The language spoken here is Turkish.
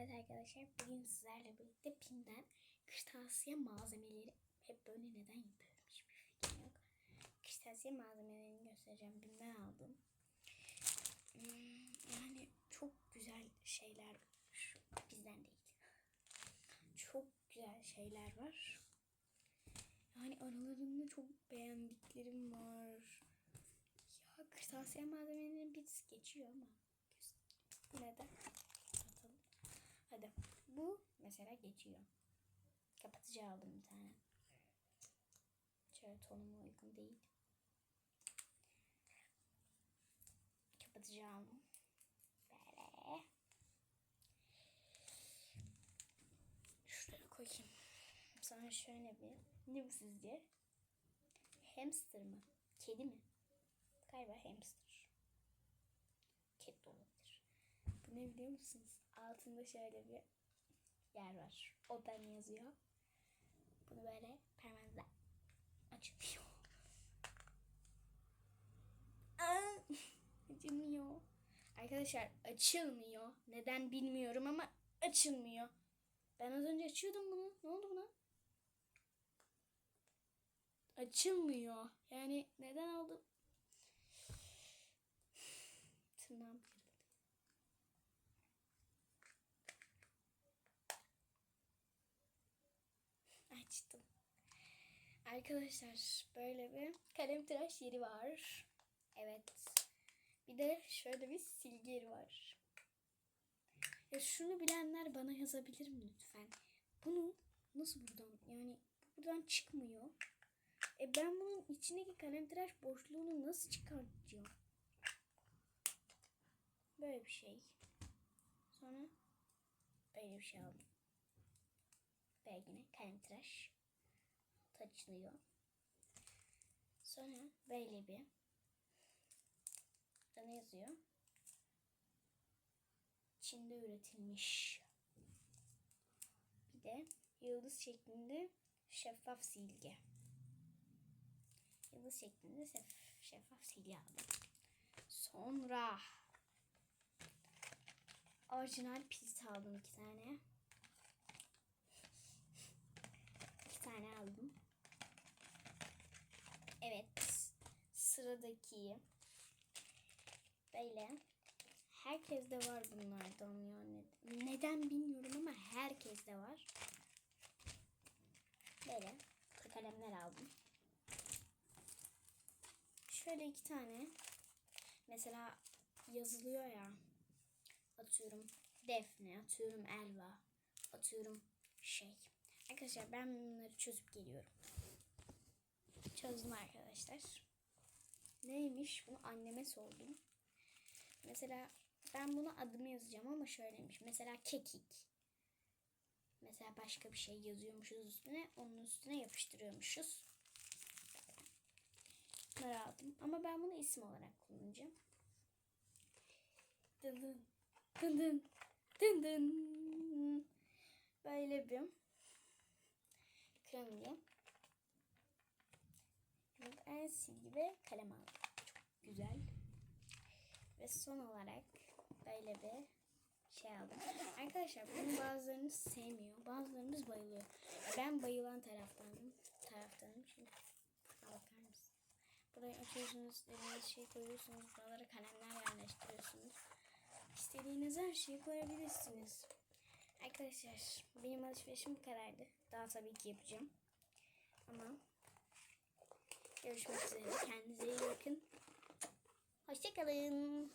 Evet arkadaşlar bugün sizlerle birlikte Pim'den kırtasiye malzemeleri hep böyle neden yapıyorum hiçbir fikrim yok. Kırtasiye malzemelerini göstereceğim. Pim'den aldım. Hmm, yani çok güzel şeyler var. Bizden değil. Çok güzel şeyler var. Yani aralarında çok beğendiklerim var. Ya kırtasiye malzemelerinin bir geçiyor ama. Neden? Hadi. Bu mesela geçiyor. Kapatıcı aldım bir tane. Şöyle tonuma uygun değil. Kapatıcı aldım. Böyle. Şuraya koyayım. Sonra şöyle bir. Ne bu sizce? Hamster mı? Kedi mi? Galiba hamster. Kedi olabilir. Bu ne biliyor musunuz? Altında şöyle bir yer var. Open yazıyor. Bunu böyle parmağınızla açılıyor. Açılmıyor. Arkadaşlar açılmıyor. Neden bilmiyorum ama açılmıyor. Ben az önce açıyordum bunu. Ne oldu buna? Açılmıyor. Yani neden oldu? Tırnağım Açtım. Arkadaşlar böyle bir kalem tıraş yeri var. Evet. Bir de şöyle bir silgi yeri var. Ya şunu bilenler bana yazabilir mi lütfen? Bunu nasıl buradan yani buradan çıkmıyor. E ben bunun içindeki kalem tıraş boşluğunu nasıl çıkartacağım? Böyle bir şey. Sonra böyle bir şey aldım. Ve yine kalem tıraş açılıyor. Sonra böyle bir burada ne yazıyor? Çin'de üretilmiş. Bir de yıldız şeklinde şeffaf silgi. Yıldız şeklinde şef- şeffaf silgi aldım. Sonra orijinal pil aldım iki tane. Tane aldım. Evet. Sıradaki böyle herkeste var bunlardan yani. Neden bilmiyorum ama herkeste var. Böyle kalemler aldım. Şöyle iki tane mesela yazılıyor ya atıyorum defne atıyorum elva atıyorum şey. Arkadaşlar ben bunları çözüp geliyorum. Çözdüm arkadaşlar. Neymiş? Bunu anneme sordum. Mesela ben bunu adımı yazacağım ama şöyleymiş. Mesela kekik. Mesela başka bir şey yazıyormuşuz üstüne. Onun üstüne yapıştırıyormuşuz. Bunları aldım. Ama ben bunu isim olarak kullanacağım. Dın dın. Dın dın. Dın dın. Böyle bir kremli. En silgi ve kalem aldım. Çok güzel. Ve son olarak böyle bir şey aldım. Arkadaşlar bunu bazılarınız sevmiyor. Bazılarınız bayılıyor. Ben bayılan taraftanım. Taraftanım. Şimdi bakar mısın? Burayı açıyorsunuz. İstediğiniz şey koyuyorsunuz. Buralara kalemler yerleştiriyorsunuz. İstediğiniz her şeyi koyabilirsiniz. Arkadaşlar benim alışverişim bu. Daha tabii ki yapacağım. Ama görüşmek üzere. Kendinize iyi bakın. Hoşçakalın.